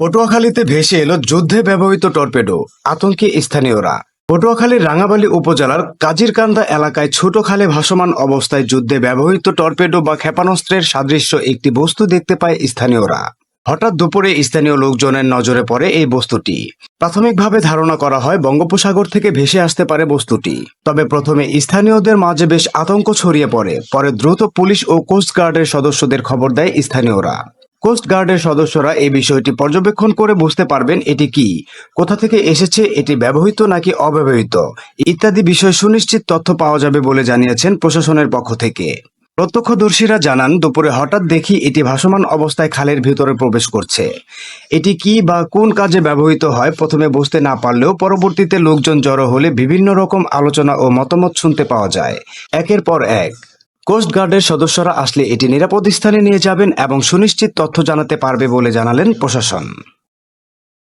পটুয়াখালীতে ভেসে এলো যুদ্ধে ব্যবহৃত টর্পেডো। আতঙ্কে স্থানীয়রা। পটুয়াখালীর রাঙাবালী উপজেলার কাজিরকান্দা এলাকায় ছোট খালে ভাসমান অবস্থায় যুদ্ধে ব্যবহৃত টর্পেডো বা ক্ষেপণাস্ত্রের সাদৃশ্য একটি বস্তু দেখতে পায় স্থানীয়রা। হঠাৎ দুপুরে স্থানীয় লোকজনের নজরে পড়ে এই বস্তুটি। প্রাথমিকভাবে ধারণা করা হয় বঙ্গোপসাগর থেকে ভেসে আসতে পারে বস্তুটি। তবে প্রথমে স্থানীয়দের মাঝে বেশ আতঙ্ক ছড়িয়ে পড়ে। পরে দ্রুত পুলিশ ও কোস্ট গার্ডের সদস্যদের খবর দেয় স্থানীয়রা। কোস্ট গার্ডের সদস্যরা এই বিষয়টি পর্যবেক্ষণ করে বুঝতে পারবেন এটি কি, কোথা থেকে এসেছে, এটি ব্যবহৃত নাকি অব্যবহৃত, ইত্যাদি বিষয় সুনিশ্চিত তথ্য পাওয়া যাবে বলে জানিয়েছেন প্রশাসনের পক্ষ থেকে। প্রত্যক্ষদর্শীরা জানান, দুপুরে হঠাৎ দেখি এটি ভাসমান অবস্থায় খালের ভিতরে প্রবেশ করছে। এটি কি বা কোন কাজে ব্যবহৃত হয়, প্রথমে বুঝতে না পারলেও পরবর্তীতে লোকজন জড়ো হলে বিভিন্ন রকম আলোচনা ও মতামত শুনতে পাওয়া যায়। একের পর এক। কোস্ট গার্ডের সদস্যরা আসলে এটি নিরাপদ স্থানে নিয়ে যাবেন এবং সুনিশ্চিত তথ্য জানাতে পারবে বলে জানালেন প্রশাসন।